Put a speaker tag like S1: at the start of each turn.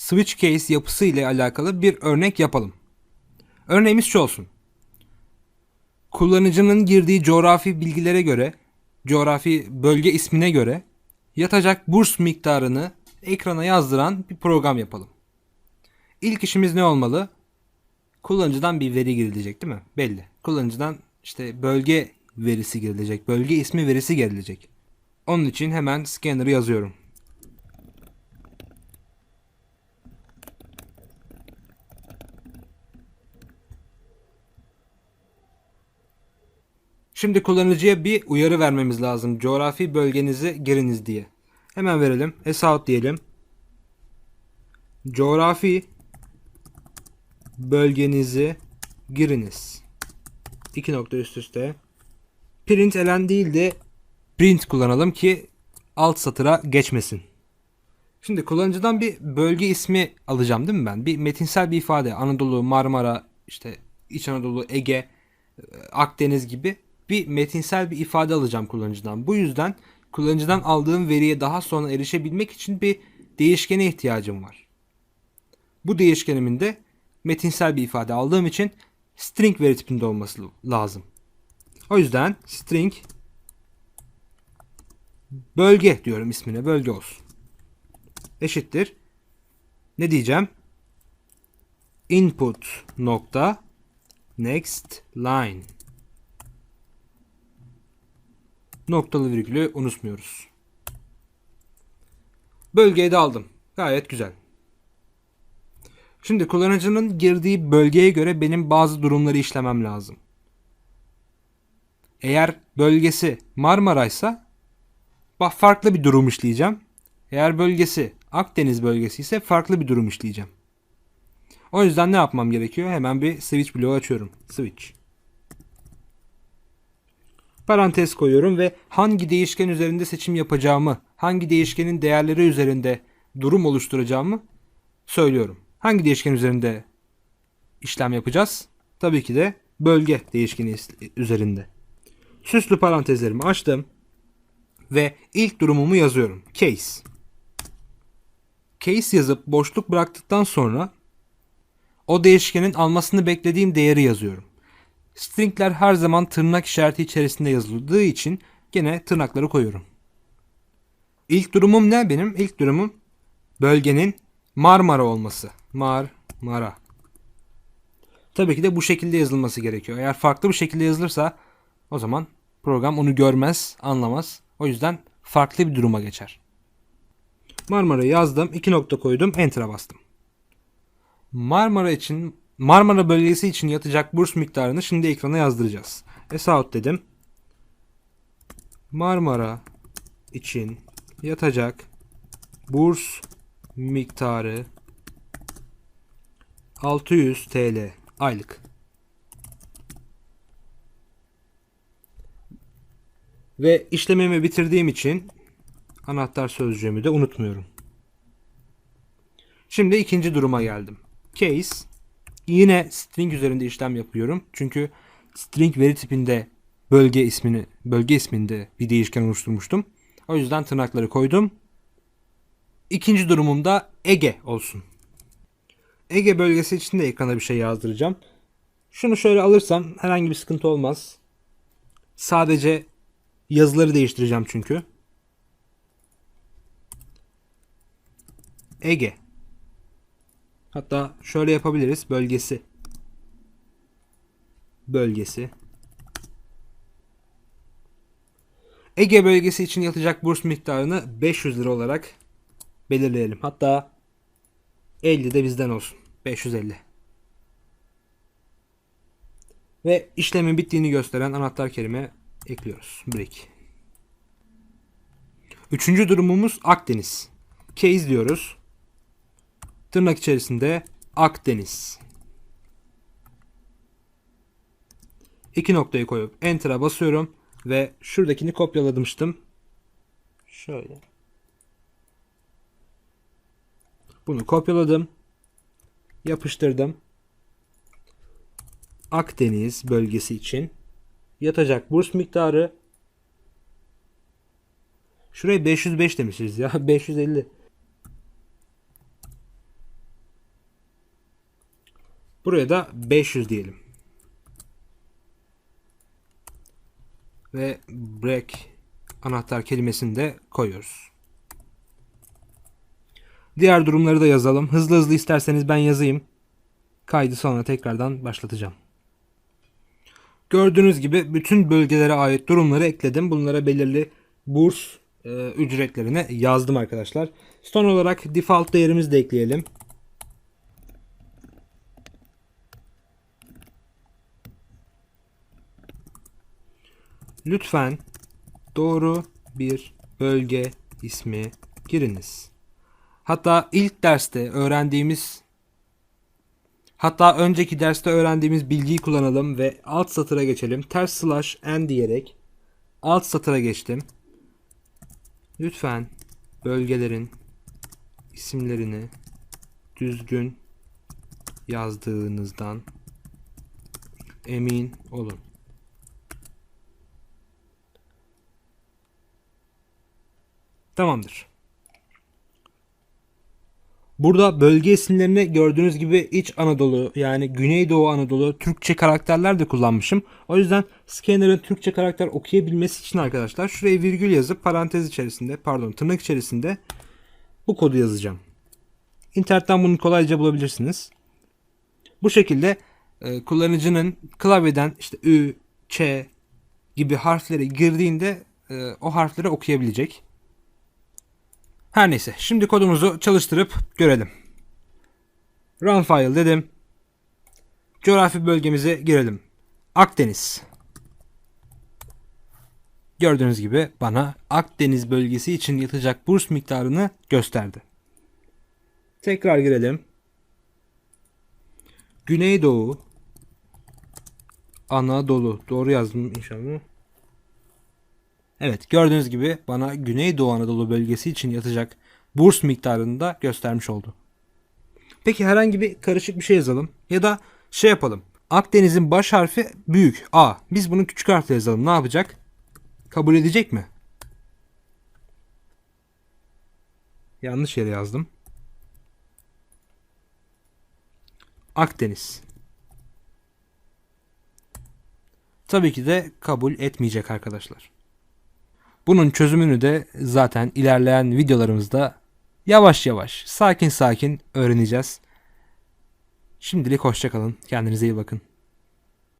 S1: switch case yapısı ile alakalı bir örnek yapalım. Örneğimiz şu olsun. Kullanıcının girdiği coğrafi bilgilere göre, coğrafi bölge ismine göre yatacak burs miktarını ekrana yazdıran bir program yapalım. İlk işimiz ne olmalı? Kullanıcıdan bir veri girilecek değil mi? Belli. Kullanıcıdan işte bölge verisi girilecek, bölge ismi verisi girilecek. Onun için hemen scanner'ı yazıyorum. Şimdi kullanıcıya bir uyarı vermemiz lazım. Coğrafi bölgenizi giriniz diye. Hemen verelim. Esout diyelim. Coğrafi bölgenizi giriniz. İki nokta üst üste. Print elen değil de print kullanalım ki alt satıra geçmesin. Şimdi kullanıcıdan bir bölge ismi alacağım değil mi ben? Bir metinsel bir ifade. Anadolu, Marmara, işte İç Anadolu, Ege, Akdeniz gibi bir metinsel bir ifade alacağım kullanıcıdan. Bu yüzden kullanıcıdan aldığım veriye daha sonra erişebilmek için bir değişkene ihtiyacım var. Bu değişkenimin de metinsel bir ifade aldığım için string veri tipinde olması lazım. O yüzden string bölge diyorum ismine bölge olsun. Eşittir. Ne diyeceğim? Input nokta next line. Noktalı virgülü unutmuyoruz. Bölgeyi de aldım. Gayet güzel. Şimdi kullanıcının girdiği bölgeye göre benim bazı durumları işlemem lazım. Eğer bölgesi Marmara'ysa farklı bir durum işleyeceğim. Eğer bölgesi Akdeniz bölgesi ise farklı bir durum işleyeceğim. O yüzden ne yapmam gerekiyor? Hemen bir switch bloğu açıyorum. Switch. Parantez koyuyorum ve hangi değişken üzerinde seçim yapacağımı, hangi değişkenin değerleri üzerinde durum oluşturacağımı söylüyorum. Hangi değişken üzerinde işlem yapacağız? Tabii ki de bölge değişkeni üzerinde. Süslü parantezlerimi açtım ve ilk durumumu yazıyorum. Case. Case yazıp boşluk bıraktıktan sonra o değişkenin almasını beklediğim değeri yazıyorum. Stringler her zaman tırnak işareti içerisinde yazıldığı için gene tırnakları koyuyorum. İlk durumum ne benim? İlk durumum bölgenin Marmara olması. Marmara. Tabii ki de bu şekilde yazılması gerekiyor. Eğer farklı bir şekilde yazılırsa o zaman program onu görmez, anlamaz. O yüzden farklı bir duruma geçer. Marmara'yı yazdım, iki nokta koydum, enter'a bastım. Marmara için Marmara bölgesi için yatacak burs miktarını şimdi ekrana yazdıracağız. Esout dedim. Marmara için yatacak burs miktarı 600 TL aylık. Ve işlemimi bitirdiğim için anahtar sözcüğümü de unutmuyorum. Şimdi ikinci duruma geldim. Case yine string üzerinde işlem yapıyorum. Çünkü string veri tipinde bölge ismini bölge isminde bir değişken oluşturmuştum. O yüzden tırnakları koydum. İkinci durumumda Ege olsun. Ege bölgesi için de ekrana bir şey yazdıracağım. Şunu şöyle alırsam herhangi bir sıkıntı olmaz. Sadece yazıları değiştireceğim çünkü. Ege. Hatta şöyle yapabiliriz. Bölgesi. Bölgesi. Ege bölgesi için yatacak burs miktarını 500 lira olarak belirleyelim. Hatta 50 de bizden olsun. 550. Ve işlemin bittiğini gösteren anahtar kelime ekliyoruz. Break. Üçüncü durumumuz Akdeniz. Case diyoruz. Tırnak içerisinde Akdeniz. İki noktayı koyup Enter'a basıyorum ve şuradakini kopyalamıştım. Şöyle. Bunu kopyaladım. Yapıştırdım. Akdeniz bölgesi için yatacak burs miktarı Şuraya 505 demişiz ya. 550. Buraya da 500 diyelim. Ve break anahtar kelimesini de koyuyoruz. Diğer durumları da yazalım. Hızlı hızlı isterseniz ben yazayım. Kaydı sonra tekrardan başlatacağım. Gördüğünüz gibi bütün bölgelere ait durumları ekledim. Bunlara belirli burs e, ücretlerini yazdım arkadaşlar. Son olarak default değerimizi de ekleyelim. Lütfen doğru bir bölge ismi giriniz. Hatta ilk derste öğrendiğimiz hatta önceki derste öğrendiğimiz bilgiyi kullanalım ve alt satıra geçelim. Ters slash n diyerek alt satıra geçtim. Lütfen bölgelerin isimlerini düzgün yazdığınızdan emin olun. Tamamdır. Burada bölge isimlerini gördüğünüz gibi İç Anadolu yani Güneydoğu Anadolu Türkçe karakterler de kullanmışım. O yüzden scanner'ın Türkçe karakter okuyabilmesi için arkadaşlar şuraya virgül yazıp parantez içerisinde pardon tırnak içerisinde bu kodu yazacağım. İnternetten bunu kolayca bulabilirsiniz. Bu şekilde e, kullanıcının klavyeden işte Ü, Ç gibi harfleri girdiğinde e, o harfleri okuyabilecek. Her neyse şimdi kodumuzu çalıştırıp görelim. Run file dedim. Coğrafi bölgemize girelim. Akdeniz. Gördüğünüz gibi bana Akdeniz bölgesi için yatacak burs miktarını gösterdi. Tekrar girelim. Güneydoğu Anadolu. Doğru yazdım inşallah. Evet gördüğünüz gibi bana Güneydoğu Anadolu bölgesi için yatacak burs miktarını da göstermiş oldu. Peki herhangi bir karışık bir şey yazalım ya da şey yapalım. Akdeniz'in baş harfi büyük A. Biz bunu küçük harfle yazalım. Ne yapacak? Kabul edecek mi? Yanlış yere yazdım. Akdeniz. Tabii ki de kabul etmeyecek arkadaşlar. Bunun çözümünü de zaten ilerleyen videolarımızda yavaş yavaş, sakin sakin öğreneceğiz. Şimdilik hoşçakalın. Kendinize iyi bakın.